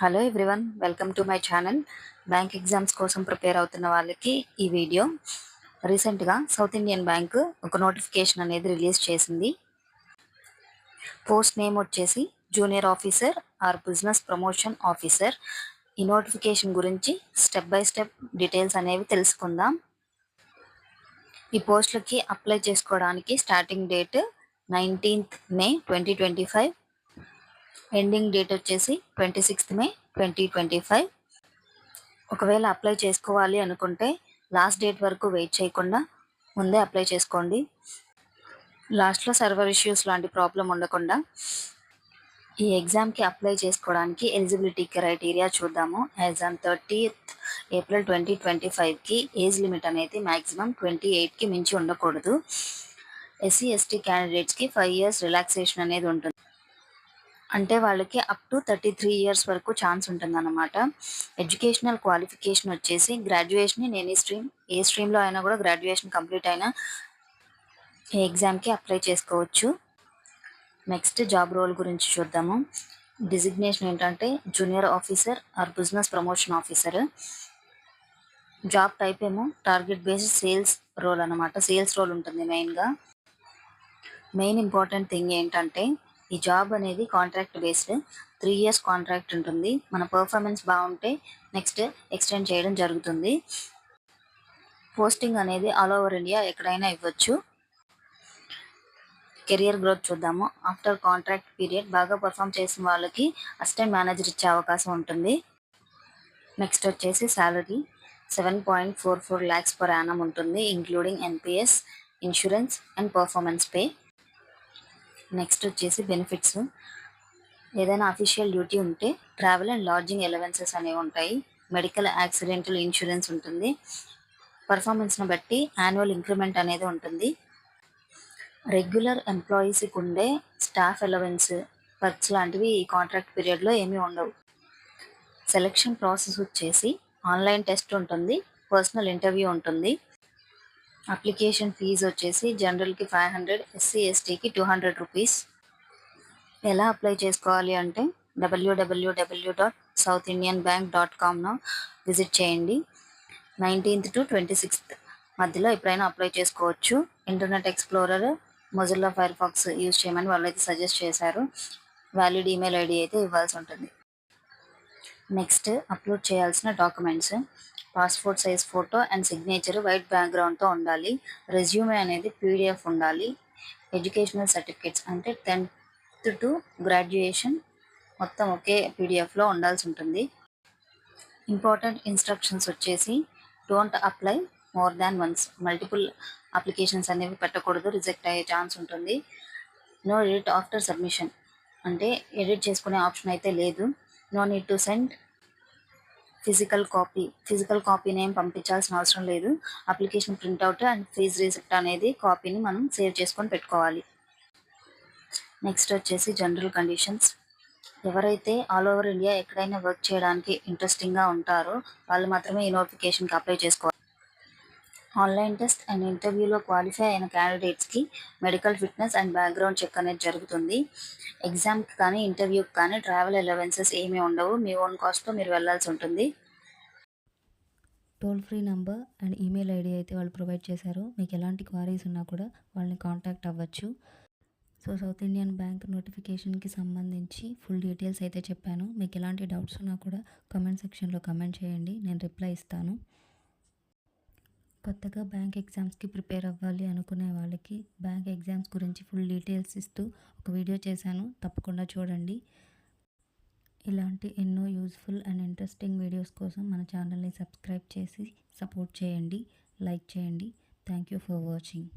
Hello everyone welcome to my channel bank exams కోసం prepare అవుతున్న వాళ్ళకి ఈ వీడియో రీసెంట్గా సౌత్ ఇండియన్ బ్యాంక్ ఒక నోటిఫికేషన్ అనేది రిలీజ్ చేసింది. పోస్ట్ నేమ్ వచ్చేసి junior officer or business promotion officer ఈ నోటిఫికేషన్ గురించి స్టెప్ బై స్టెప్ డీటెయిల్స్ అనేవి తెలుసుకుందాం. ఈ పోస్టులకి అప్లై చేసుకోవడానికి starting date nineteenth May twenty twenty five ending date వచ్చేసి twenty sixth May twenty twenty five. ఒకవేళ అప్లై చేసుకోవాలి అనుకుంటే లాస్ట్ డేట్ వరకు వెయిట్ చేయకుండా ముందే అప్లై చేసుకోండి. లాస్ట్లో సర్వర్ ఇష్యూస్ లాంటి ప్రాబ్లం ఉండకుండా ఈ ఎగ్జామ్కి అప్లై చేసుకోవడానికి ఎలిజిబిలిటీ క్రైటీరియా చూద్దాము. As on thirtieth April twenty twenty ఫైవ్కి ఏజ్ లిమిట్ అనేది మ్యాక్సిమం ట్వంటీ ఎయిట్కి మించి ఉండకూడదు. ఎస్సీ ఎస్టీ క్యాండిడేట్స్కి ఫైవ్ ఇయర్స్ రిలాక్సేషన్ అనేది ఉంటుంది. అంటే వాళ్ళకి up to thirty three years వరకు ఛాన్స్ ఉంటుందన్నమాట. ఎడ్యుకేషనల్ క్వాలిఫికేషన్ వచ్చేసి గ్రాడ్యుయేషన్ ఇన్ ఎనీ స్ట్రీమ్ ఏ స్ట్రీమ్లో అయినా కూడా గ్రాడ్యుయేషన్ కంప్లీట్ అయినా ఈ ఎగ్జామ్కి అప్లై చేసుకోవచ్చు. నెక్స్ట్ జాబ్ రోల్ గురించి చూద్దాము. డిజిగ్నేషన్ ఏంటంటే junior officer or business promotion officer job type ఏమో టార్గెట్ బేస్డ్ సేల్స్ రోల్ అనమాట సేల్స్ రోల్ ఉంటుంది మెయిన్గా మెయిన్ ఇంపార్టెంట్ థింగ్ ఏంటంటే ఈ జాబ్ అనేది contract based. Three years contract ఉంటుంది. మన పర్ఫార్మెన్స్ బాగుంటే నెక్స్ట్ ఎక్స్టెండ్ చేయడం జరుగుతుంది. పోస్టింగ్ అనేది ఆల్ ఓవర్ ఇండియా ఎక్కడైనా ఇవ్వచ్చు. కెరియర్ గ్రోత్ చూద్దాము. ఆఫ్టర్ కాంట్రాక్ట్ పీరియడ్ బాగా పర్ఫామ్ చేసిన వాళ్ళకి అసిస్టెంట్ మేనేజర్ ఇచ్చే అవకాశం ఉంటుంది. నెక్స్ట్ వచ్చేసి salary seven point four four lakhs per annum ఉంటుంది including NPS insurance and performance pay. Next వచ్చేసి బెనిఫిట్స్ ఏదైనా అఫీషియల్ డ్యూటీ ఉంటే ట్రావెల్ అండ్ లాడ్జింగ్ ఎలవెన్సెస్ అనేవి ఉంటాయి. మెడికల్ యాక్సిడెంటల్ ఇన్సూరెన్స్ ఉంటుంది. పర్ఫార్మెన్స్ని బట్టి యాన్యువల్ ఇంక్రిమెంట్ అనేది ఉంటుంది. రెగ్యులర్ ఎంప్లాయీస్కి ఉండే స్టాఫ్ ఎలవెన్స్ వర్క్స్ లాంటివి ఈ కాంట్రాక్ట్ పీరియడ్లో ఏమీ ఉండవు. సెలక్షన్ ప్రాసెస్ వచ్చేసి ఆన్లైన్ టెస్ట్ ఉంటుంది. పర్సనల్ ఇంటర్వ్యూ ఉంటుంది. అప్లికేషన్ ఫీజు వచ్చేసి జనరల్కి ఫైవ్ హండ్రెడ్ ఎస్సీ ఎస్టీకి టూ హండ్రెడ్ రూపీస్. ఎలా అప్లై చేసుకోవాలి అంటే WWW dot South Indian Bank dot కామ్ను visit చేయండి. నైన్టీన్త్ టు ట్వంటీ సిక్స్త్ మధ్యలో ఎప్పుడైనా అప్లై చేసుకోవచ్చు. Internet Explorer Mozilla Firefox use చేయమని వాళ్ళు అయితే సజెస్ట్ చేశారు. వ్యాలిడ్ ఈమెయిల్ ఐడి అయితే ఇవ్వాల్సి ఉంటుంది. నెక్స్ట్ అప్లోడ్ చేయాల్సిన documents. Passport size photo and signature white బ్యాక్గ్రౌండ్తో ఉండాలి. రెజ్యూమే అనేది పీడిఎఫ్ ఉండాలి. ఎడ్యుకేషనల్ సర్టిఫికేట్స్ అంటే టెన్త్ టు గ్రాడ్యుయేషన్ మొత్తం ఒకే పీడిఎఫ్లో ఉండాల్సి ఉంటుంది. ఇంపార్టెంట్ ఇన్స్ట్రక్షన్స్ వచ్చేసి don't apply more than once. Multiple applications అనేవి పెట్టకూడదు రిజెక్ట్ అయ్యే ఛాన్స్ ఉంటుంది. No edit after submission. అంటే ఎడిట్ చేసుకునే ఆప్షన్ అయితే లేదు. No need to send physical copy physical కాపీని ఏం పంపించాల్సిన అవసరం లేదు. Application printout and fee receipt అనేది కాపీని మనం సేవ్ చేసుకొని పెట్టుకోవాలి. నెక్స్ట్ వచ్చేసి జనరల్ కండిషన్స్ ఎవరైతే ఆల్ ఓవర్ ఇండియా ఎక్కడైనా వర్క్ చేయడానికి ఇంట్రెస్టింగ్గా ఉంటారో వాళ్ళు మాత్రమే ఈ నోటిఫికేషన్కి అప్లై చేసుకోవాలి. ఆన్లైన్ టెస్ట్ అండ్ ఇంటర్వ్యూలో క్వాలిఫై అయిన క్యాండిడేట్స్కి medical fitness and background check అనేది జరుగుతుంది. ఎగ్జామ్కి కానీ ఇంటర్వ్యూకి కానీ ట్రావెల్ అలవెన్సెస్ ఏమీ ఉండవు. మీ ఓన్ కాస్ట్తో మీరు వెళ్ళాల్సి ఉంటుంది. Toll free number and email ID అయితే వాళ్ళు ప్రొవైడ్ చేశారు. మీకు ఎలాంటి క్వారీస్ ఉన్నా కూడా వాళ్ళని కాంటాక్ట్ అవ్వచ్చు. సో సౌత్ ఇండియన్ బ్యాంక్ నోటిఫికేషన్కి సంబంధించి ఫుల్ డీటెయిల్స్ అయితే చెప్పాను. మీకు ఎలాంటి డౌట్స్ ఉన్నా కూడా కమెంట్ సెక్షన్లో కమెంట్ చేయండి. నేను రిప్లై ఇస్తాను. కొత్తగా బ్యాంక్ ఎగ్జామ్స్కి ప్రిపేర్ అవ్వాలి అనుకునే వాళ్ళకి బ్యాంక్ ఎగ్జామ్స్ గురించి ఫుల్ డీటెయిల్స్ ఇస్తూ ఒక వీడియో చేశాను. తప్పకుండా చూడండి. ఇలాంటి ఎన్నో యూస్ఫుల్ అండ్ ఇంట్రెస్టింగ్ వీడియోస్ కోసం మన ఛానల్ని సబ్స్క్రైబ్ చేసి సపోర్ట్ చేయండి. లైక్ చేయండి. Thank you for watching.